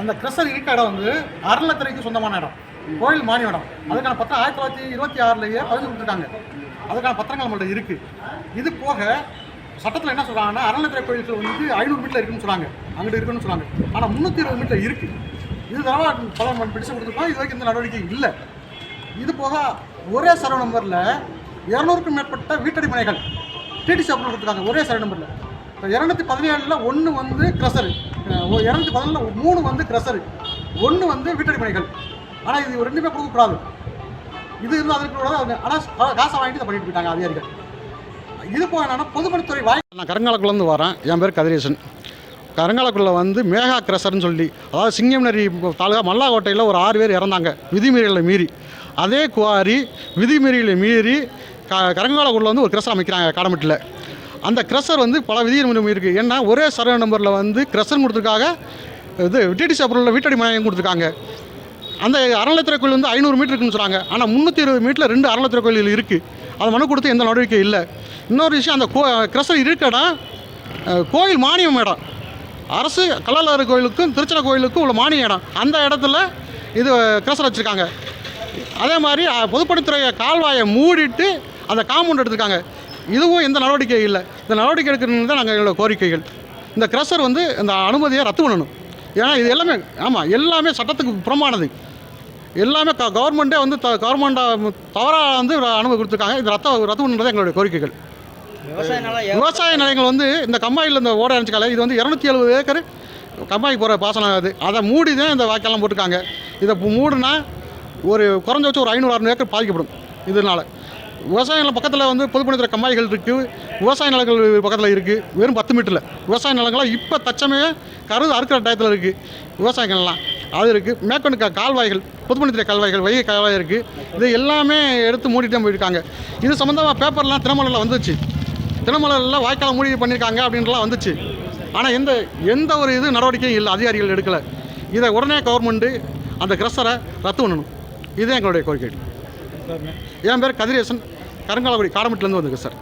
அந்த கிரஷர் இருக்க இடம் வந்து அறநிலத்துறைக்கு சொந்தமான இடம். கோயில் மானிய இடம். அதுக்கான பத்திரம் ஆயிரத்தி தொள்ளாயிரத்தி இருபத்தி ஆறுலேயே பதிவு கொடுத்துருக்காங்க. அதுக்கான பத்திரங்கள் நம்மள்ட்ட இருக்கு. இது போக சட்டத்தில் என்ன சொல்கிறாங்கன்னா அறநிலத்துறை கோயில்கள் வந்து ஐநூறு மீட்டர் இருக்குன்னு சொன்னாங்க. அங்கிட்டு இருக்குன்னு சொன்னாங்க. ஆனால் முந்நூற்றி இருபது மீட்டர் இருக்குது இது தடவை பல பிடிச்சு கொடுத்துருக்கோம். இது வரைக்கும் இந்த நடவடிக்கை இல்லை. இது போக ஒரே சர்வ நம்பரில் இரநூறுக்கும் மேற்பட்ட வீட்டடி மனைகள் டிடிசி அப்ரூவல் கொடுத்துருக்காங்க. ஒரே சர்வ நம்பரில். இப்போ இரநூத்தி பதினேழில் ஒன்று வந்து க்ரஷரு இரண்டு பதினேழில் மூணு வந்து க்ரஷரு ஒன்று வந்து வீட்டடி பணிகள். ஆனால் இது ரெண்டுமே கொடுக்கக்கூடாது. இது இருந்தால் அதற்கு கூடாது ஆனால் காசை வாங்கிட்டு இதை பண்ணிட்டு போயிட்டாங்க அதிகாரிகள். இது போக என்னன்னா பொதுப்பணித்துறை வாய் நான் கருங்காலக்குள்ளேருந்து வரேன். என் பேர் கதிரேசன். கருங்காலக்குள்ள வந்து மேகா கிரஷர்னு சொல்லி அதாவது சிங்கம்நரி தாலுகா மல்லாக்கோட்டையில் ஒரு ஆறு பேர் இறந்தாங்க. விதிமீறலை மீறி. அதே குவாரி விதிமீறலை மீறி க கருங்காலக்குள்ள வந்து ஒரு கிரஷர் அமைக்கிறாங்க காடமெட்டில் அந்த கிரஷர் வந்து பல விதிமீறல் இருக்குது ஏன்னா ஒரே சர்வே நம்பரில் வந்து க்ரெஷர் கொடுத்துருக்காக இது டிடிசி அப்ரூவலில் வீட்டடி மனையும் கொடுத்துருக்காங்க. அந்த அறநிலைத்துறை கோயில் வந்து ஐநூறு மீட்டர் இருக்குன்னு சொல்கிறாங்க ஆனால் முந்நூற்றி இருபது மீட்டரில் ரெண்டு அறநிலைத்துறை கோயில் இருக்குது அதை மனு கொடுத்து எந்த நடவடிக்கை இல்லை. இன்னொரு விஷயம் அந்த கோ க்ரெஷர் இருக்க இடம் கோயில் மானியம் இடம். அரசு கல்லாளர் கோயிலுக்கும் திருச்சனை கோயிலுக்கும் உள்ள மானிய இடம். அந்த இடத்துல இது க்ரெஷர் வச்சுருக்காங்க. அதே மாதிரி பொதுப்பணித்துறையை பொதுப்பணித்துறை கால்வாயை மூடிட்டு அந்த காம்பவுண்ட் எடுத்திருக்காங்க. இதுவும் எந்த நடவடிக்கை இல்லை. இந்த நடவடிக்கை எடுக்கணும்னு தான் நாங்கள் எங்களோட கோரிக்கைகள். இந்த கிரஷர் வந்து இந்த அனுமதியை ரத்து பண்ணணும். ஏன்னா இது எல்லாமே ஆமாம் எல்லாமே சட்டத்துக்கு புறம்பானது. எல்லாமே க கவர்மெண்ட்டே வந்து த கவர்மெண்ட்டாக தவறாக வந்து அனுமதி கொடுத்துருக்காங்க. இது ரத்த ரத்து பண்ணுறது எங்களுடைய கோரிக்கைகள். விவசாய நிலையங்கள் வந்து இந்த கம்மாயில் இந்த ஓட அணைச்சிக்கால இது வந்து இரநூத்தி எழுபது ஏக்கர் கம்மாய்க்கு போகிற பாசனம் அது. அதை மூடி தான் இந்த வாய்க்காலாம் போட்டிருக்காங்க. இதை மூடுனா ஒரு குறைஞ்சபட்சம் ஒரு ஐநூறு அறுநூறு ஏக்கர் பாதிக்கப்படும். இதனால். விவசாய நிலம் பக்கத்தில் வந்து பொதுப்பணித்துறை கம்மாய்கள் இருக்குது விவசாய நிலங்கள் பக்கத்தில் இருக்குது வெறும் பத்து மீட்டரில் விவசாய நிலங்கள்லாம் இப்போ தச்சமே கருது அறுக்கிற டயத்தில் இருக்குது விவசாயங்கள்லாம் அது இருக்குது மேற்கொண்டு கா- கால்வாய்கள் பொதுப்பணித்துறை கால்வாய்கள் வைகை கால்வாய் இருக்குது இது எல்லாமே எடுத்து மூடிட்டே போயிருக்காங்க. இது சம்மந்தமாக பேப்பர்லாம் தினமலையில் வந்துச்சு. தினமலையில் வாய்க்கால் மூடி பண்ணியிருக்காங்க அப்படின்ட்டுலாம் வந்துச்சு. ஆனால் எந்த எந்த ஒரு இது நடவடிக்கையும் இல்லை. அதிகாரிகள் எடுக்கலை. இதை உடனே கவர்மெண்ட்டு அந்த கிரஷரை ரத்து பண்ணணும். இதுதான் எங்களுடைய கோரிக்கை. என் பேர் கதிரேசன். கருங்காலக்குடி காடமட்டிலேருந்து வந்துருக்கு சார்.